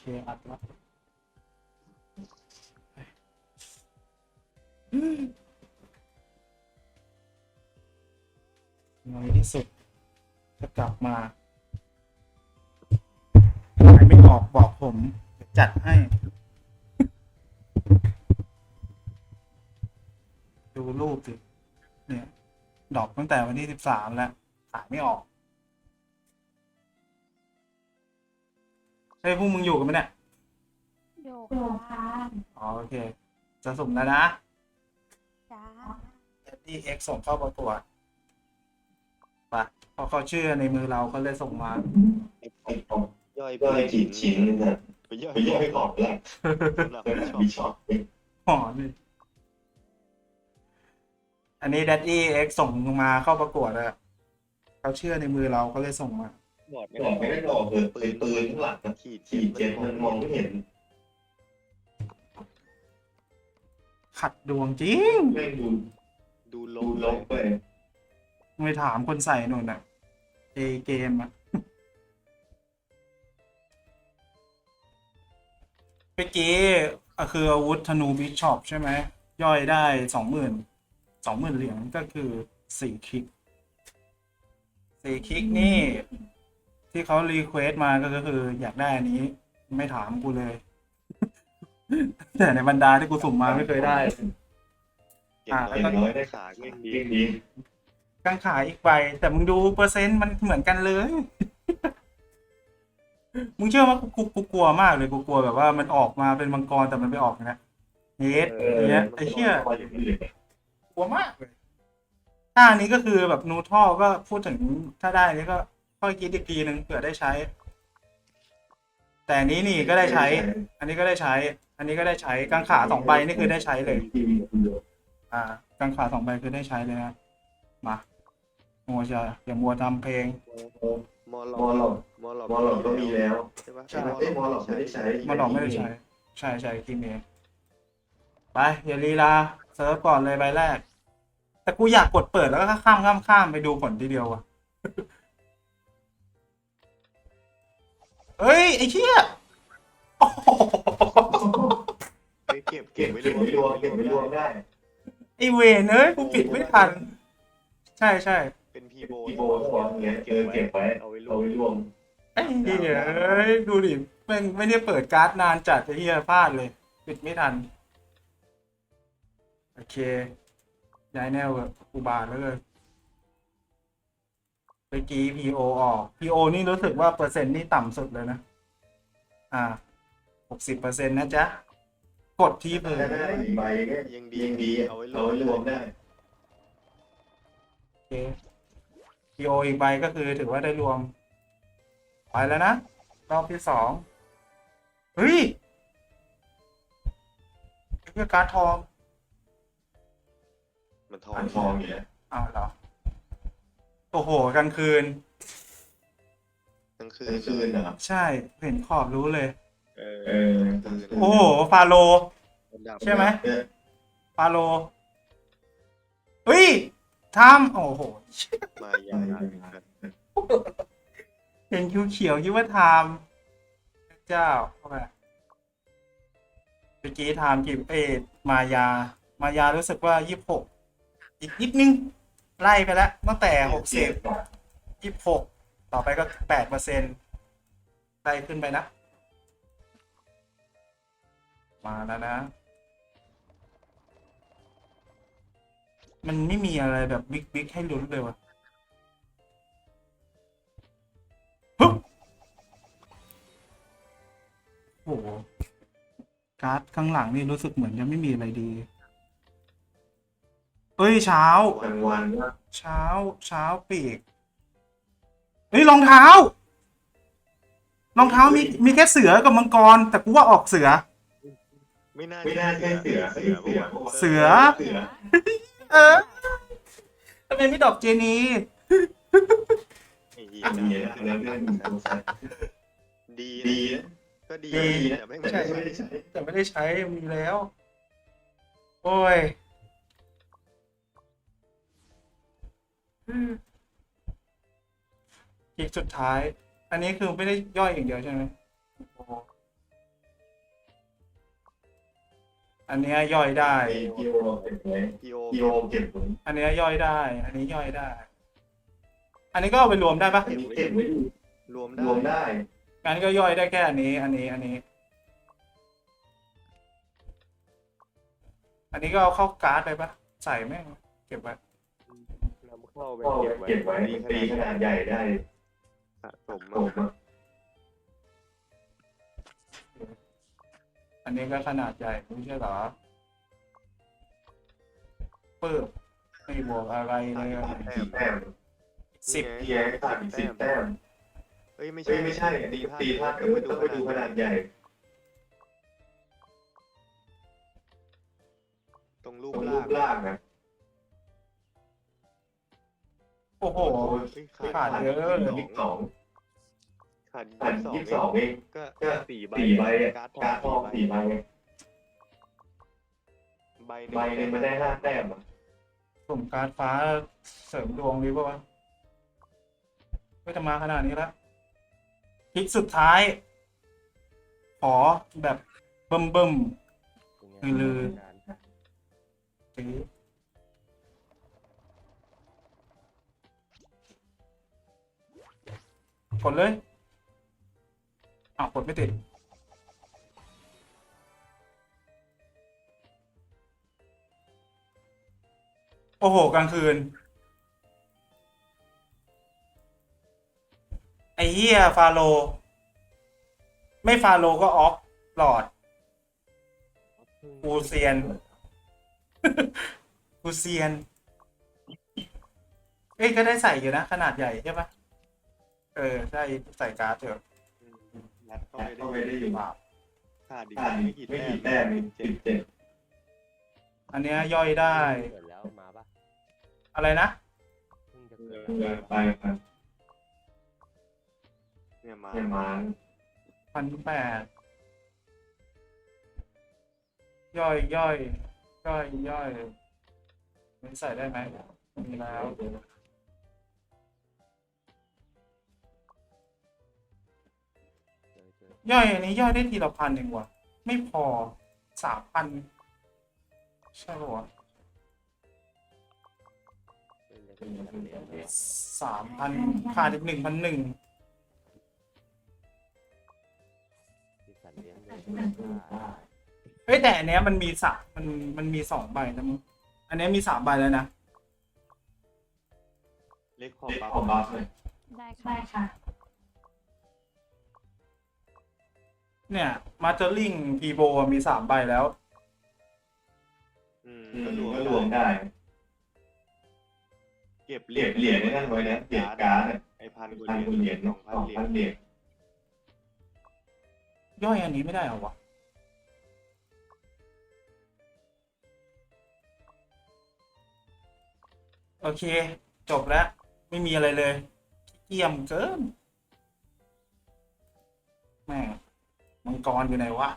เคอัดละในที่สุดจะกลับมาหายไม่ออกบอกผม จัดให้ ดูรูปสิเนี่ย ดอกตั้งแต่วันที่สิบสามแล้วขายไม่ออก ใช่พวกมึงอยู่กันไหมเนี่ยโยกโยค่ะอ๋อโอเค จะสุ่มแล้วนะจ้าที่ X ส่งเข้าประกวดไปะพอเขาเชื่อในมือเราเขาเลยส่งมา ย่อยก็เลยขีดชิ้นนะไปย่อยไปย่อยออกแล้วสำหรับเป็นชอบบิชอปอ๋อนี่อันนี้ Daddy X ส่งมาเข้าประกวดอะเขาเชื่อในมือเราเขาเลยส่งมา บอดไม่บอกไม่ได้ได้บอกเลยปืนปืนข้างหลังนะขีดขีดเจ็ดมันมองไม่เห็นขัดดวงจริง แม่งดูดูลดูงลบไปไม่ถามคนใส่หน่นอะเอเกมอะเมื่อกี้อะคืออาวุธธนูบิชอปใช่ไหม ย่อยได้สองหมื่นสองหมื่นเหรียญก็คือสี่คลิกสี่คลิกนี่ ที่เขารีเควสมาก็คืออยากได้อันนี้ ไม่ถามกูเลย แต่ในบรรดาที่กูสุ่มมาไม่เคยได้อย่างน้อยอย่างน้อยได้ขาเง่งดียิ่งดีกังขาอีกใบแต่มึงดูเปอร์เซ็นต์มันเหมือนกันเลย มึงเชื่อว่ากูกูกูกลัวมากเลยกูกลัวแบบว่ามันออกมาเป็นมังกรแต่มันไม่ออกนะเฮดเออย่างอเงี้ยไอ้เหี้ยพออย่างนี้เลยกลัวมากเลยถ้าอันนี้ก็คือแบบนูท่อก็พูดถึงถ้าได้นี่ก็ ค่อยคิดอีกทีนึงเผื่อได้ใช้ แต่อันนี้นี่ก็ได้ใช้ อันนี้ก็ได้ใช้ อันนี้ก็ได้ใช้กังขาสองใบนี่คือได้ใช้เลยทีวีคุณดูอ่ากังขาสองใบคือได้ใช้เลยนะมาโมจะอย่ามัวทำเพลงมอลมอหลอกมอลมอหลอกก็มีแล้วใช่ปะใช่ไอ้มอหลอกไม่ได้ใช้มาหลอกไม่ได้ใช้ ใช่ใช่คิมเองไปอย่าลีลาเซิร์ฟก่อนเลยใบแรก แต่กูอยากกดเปิดแล้วก็ข้ามข้ามข้ามไปดูผลทีเดียวอะ เฮ้ย ไอ้เชี่ยโอ้โหไปเก็บเก็เก็บบเก็บไม่รวมเก็บไม่รวมได้ไอ้เวนเอ้ยกูปิดไม่ทัน ใช่ใช่เป็นพีโบพี่โบก็บอกอย่างเงี้ยเก็บเก็บไว้เอาไว้รเอาวมไว้รวมไอ้เหี้ยเอ้ยดูดิแม่งไม่ได้เปิดการ์ดนานจัดไอ้เหี้ยพลาดเลย ปิดไม่ทัน โอเคย้ายแนวเถอะอุบาทแล้วเลย เมื่อกี้ PO ออก PO นี่รู้สึกว่าเปอร์เซ็นต์นี่ต่ำสุดเลยนะ อ่าหกสิบเปอร์เซ็นต์นะจ๊ะ กดที่เพิ่มถ้าได้อีกใบก็ยังดียังดีเอาไว้รเอาวมไว้รวมได้โอเค PO อีกใบก็คือถือว่าได้รวม ไปแล้วนะ รอบที่สองเฮ้ยไอ้เพื่อการดทอง มันทองอันทองอย่างเงี้ยอ้าวเหรอ โอ้โหกลางคืน กลางคืคืนนคืนเหรอใช่ เห็นขอบรู้เลย เออเออกลางคืนโอ้โหฟาโลมันดับใช่ไหมเออฟาโลเฮ้ยทำโอ้โห มาอย่างเห็นคิวเขียวๆคิดว่าไทม์เจ้าเข้าไปเมื่อกี้ไทม์กี่เอ็ดมายา มายารู้สึกว่ายี่สิบหกอีกนิดนึง ไล่ไปแล้วตั้งแต่หกสิบยี่สิบหกต่อไปก็แปดเปอร์เซ็นต์ไล่ขึ้นไปนะ มาแล้วนะ มันไม่มีอะไรแบบบิ๊กบิ๊กให้ลุ้นเลยวะฮึบโอ้โหการ์ดข้างหลังนี่รู้สึกเหมือนจะไม่มีอะไรดี เอ้ยเช้าวันวันว่าเช้า เช้าปีกเฮ้ยรองเท้า รองเท้ามีมีแค่เสือกับมังกร แต่กูว่าออกเสือ ไม่น่าไม่น่าใช่เสือเสืเสืออเสือ เสือเออทำไมไม่ดอกเจนีไอ้เหี้ยอันนี้นะอันนั้นเรื่องสงสัยดีดีนะนะก็ดีดีแต่นะไม่ใช่ใช่ไม่ได้ใช้แต่ไม่ได้ใช้มีแล้ว โอ้ย อีกสุดท้าย อันนี้คือไม่ได้ย่อยอย่างเดียวใช่ไหมอันเนี้ยย่อยได้ พีอันเนี้ยย่อยได้ อันนี้ย่อยได้ อันนี้ก็เอาไปรวมได้ปะรวมได้รวมได้งั้นก็ย่อยได้แค่อันนี้ อันนี้ อันนี้ อันนี้ก็เอาเข้าการ์ดไปปะใส่แม่งเก็บไว้ นำเข้าไปก็เก็บไว้เก็บไว้ตีขนาดใหญ่ได้สะสมโอ้มาโหอันนี้ก็ขนาดใหญ่ไม่ใช่เหรอปึ๊บไม่บวกอะไรเลยสี่แต้มสิบเทียร์ขาดอีกสิบแต้มเอ้ยไม่เฮ้ใช่ยไม่ใช่อันนี้ตีธาตุเออต้องไปดูขนาดใหญ่ ตรงรูตปรงรูล่าปงล่างนะ โอ้โหเฮ้ยขาดเยอะยี่สิบสองขาดขาดยี่ยี่สิสิบบสสอองงเอเองงก็ก็สี่ใบสี่ใบอะการ์ดทการ์ดทอองงสี่สี่ใบใบใบใบหนึ่งมันได้ห้าแต้มอะสุ่มการดฟ้าเสริมดวงดีป่าวะไม่จะมาขนาดนี้แล้วพลิกสุดท้าย ขอแบบเบิ่มเบิ่มคือลือ กดเลยอ้าวกดไม่ติดโอ้โห กลางคืน ไอ้เหี้ยฟาโล ไม่ฟาโลก็ออฟหลอดกูเซียนกูเซียน เอ้ยก็ได้ใส่อยู่นะ ขนาดใหญ่ใช่ปะ เออได้ใส่การ์ดเถอะอืมยัดเข้าไปก็ได้ไม่ได้อยู่ว้าขาดอีกขาดไม่อีกกี่ไม่แต้กี่มแต้มเป็นสิเจ็ดบเจ็ดอันเนี้ยย่อยได้ เกิดแล้วมาปะอะไรนะเพิ่งจะเกิดเออไปครับเนี่ยมาเนี่ยมาพันแปดย่อยย่อยย่อยย่อยไมันใส่ได้ไหมมีแล้ว ย่อยอันนี้ย่อยได้ทีละพันเองว่ะ ไม่พอสามพันใช่ปะวะเป็นเรื่องที่มันเรียนเนี่ยสามพันขาดอีกหนึ่งพันหนึ่งที่สันเลี้ยงด้วยว่าเฮ้ยแต่อันเนี้ยมันมีสามมันมันมีสองใบนะมึงอันเนี้ยมีสามใบแล้วนะ เล็กขอเด็กบัฟของบัฟเลยได้ค่ะ เนี่ย มาเตอร์ลิงพีโบมีสามใบแล้วอืมอืมก็รวมก็รวมได้เก็บเหรียญเหรียญนั่นไว้นะเหรียญการ์ดอะไอพันกว่าพันเหรียญเหรียญสองพันสองเหรียพัญนเหรียญย่อยอันนี้ไม่ได้เหรอวะโอเค จบแล้ว ไม่มีอะไรเลยเกี่ยมเกินแม่ง มังกรอยู่ไหนวะ